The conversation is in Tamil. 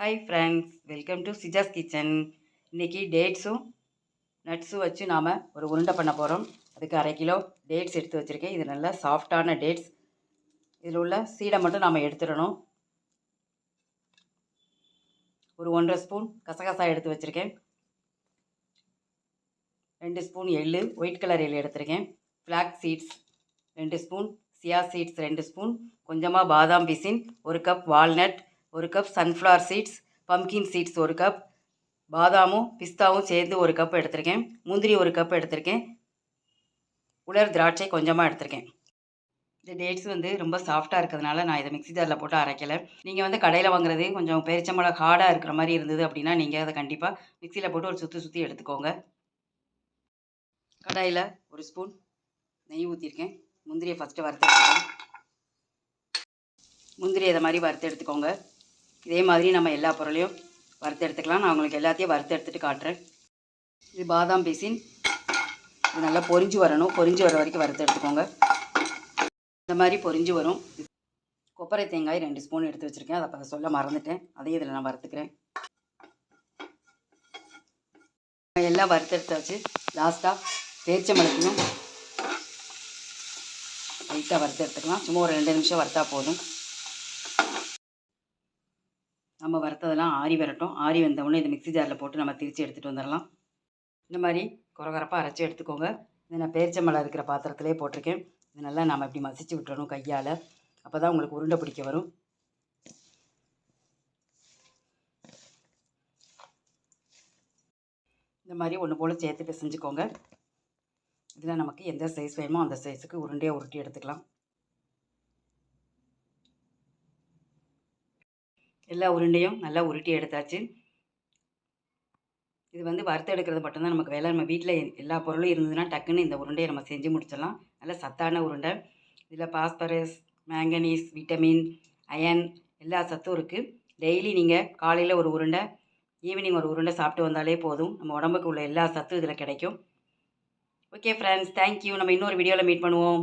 Hi friends welcome to Sijas kitchen இன்றைக்கி டேட்ஸும் நட்ஸும் வச்சு நாம் ஒரு உருண்டை பண்ண போகிறோம் அதுக்கு அரை கிலோ டேட்ஸ் எடுத்து வச்சுருக்கேன். இது நல்ல சாஃப்டான டேட்ஸ் இதில் உள்ள சீடை மட்டும் நாம் எடுத்துடணும். ஒரு ஒன்றரை ஸ்பூன் கசகசா எடுத்து வச்சுருக்கேன். ரெண்டு ஸ்பூன் எள்ளு ஒயிட் கலர் எள்ளு எடுத்திருக்கேன். ஃப்ளாக் சீட்ஸ் ரெண்டு ஸ்பூன் சியா சீட்ஸ் ரெண்டு ஸ்பூன் கொஞ்சமாக பாதாம் பிசின் ஒரு கப் வால்நட் ஒரு cup sunflower seeds pumpkin seeds ஒரு கப் பாதாமும் பிஸ்தாவும் சேர்ந்து ஒரு கப் எடுத்திருக்கேன். முந்திரி ஒரு கப் எடுத்திருக்கேன். உலர் திராட்சை கொஞ்சமாக எடுத்திருக்கேன். இந்த டேட்ஸ் வந்து ரொம்ப சாஃப்டாக இருக்கிறதுனால நான் இதை மிக்ஸி ஜாரில் போட்டு அரைக்கலை. நீங்கள் வந்து கடையில் வாங்குறது கொஞ்சம் பெருச்சம்பளம் ஹார்டாக இருக்கிற மாதிரி இருந்தது அப்படின்னா நீங்கள் அதை கண்டிப்பாக மிக்சியில் போட்டு ஒரு சுற்றி சுற்றி எடுத்துக்கோங்க. கடாயில் ஒரு ஸ்பூன் நெய் ஊற்றிருக்கேன் முந்திரியை ஃபஸ்ட்டு வறுத்து எடுத்துக்கோங்க. முந்திரி இதை மாதிரி வறுத்து எடுத்துக்கோங்க. இதே மாதிரி நம்ம எல்லா பொருளையும் வறுத்து எடுத்துக்கலாம் நான் உங்களுக்கு எல்லாத்தையும் வறுத்து எடுத்துகிட்டு காட்டுறேன். இது பாதாம் பீசின். இது நல்லா பொரிஞ்சு வரணும். பொரிஞ்சு வர வரைக்கும் வறுத்து எடுத்துக்கோங்க இந்த மாதிரி பொரிஞ்சு வரும். கொப்பரை தேங்காய் ரெண்டு ஸ்பூன் எடுத்து வச்சுருக்கேன். அதை அப்போ சொல்ல மறந்துட்டேன். அதையும் இதில் நான் வறுத்துக்கிறேன். எல்லாம் வறுத்து எடுத்தாச்சு லாஸ்ட்டாக பேரிச்சம்பழத்தையும் லைட்டாக வறுத்து எடுத்துக்கலாம் சும்மா ஒரு ரெண்டு நிமிஷம் வறுத்தா போதும். நம்ம வறுத்ததெல்லாம் ஆறி வரட்டும். ஆறி வந்தவுடனே இதை மிக்ஸி ஜாரில் போட்டு நம்ம திரித்து எடுத்துகிட்டு வந்துடலாம் இந்த மாதிரி குறகுறப்பாக அரைச்சி எடுத்துக்கோங்க. இதை நான் பேரிச்சம்பழம் இருக்கிற பாத்திரத்திலே போட்டிருக்கேன். இது நல்லா நம்ம இப்படி மசிச்சு விட்டுறணும் கையால். அப்போ தான் உங்களுக்கு உருண்டை பிடிக்க வரும். இந்த மாதிரி ஒன்று போல் சேர்த்து பிசைஞ்சுக்கோங்க. இதில் நமக்கு எந்த சைஸ் வேணுமோ அந்த சைஸுக்கு உருண்டையாக உருட்டி எடுத்துக்கலாம். எல்லா உருண்டையும் நல்லா உருட்டி எடுத்தாச்சு. இது வந்து வறுத்து எடுக்கிறது மட்டும்தான். நமக்கு வேலை. நம்ம வீட்டில் எல்லா பொருளும் இருந்ததுன்னா டக்குன்னு இந்த உருண்டையை நம்ம செஞ்சு முடிச்சிடலாம். நல்ல சத்தான உருண்டை. இதில் பாஸ்பரஸ் மேங்கனீஸ் விட்டமின் அயன் எல்லா சத்தும் இருக்குது டெய்லி நீங்கள் காலையில் ஒரு உருண்டை ஈவினிங் ஒரு உருண்டை சாப்பிட்டு வந்தாலே போதும். நம்ம உடம்புக்கு உள்ள எல்லா சத்தும் இதில் கிடைக்கும். Okay friends thank you. நம்ம இன்னொரு வீடியோவில் மீட் பண்ணுவோம்.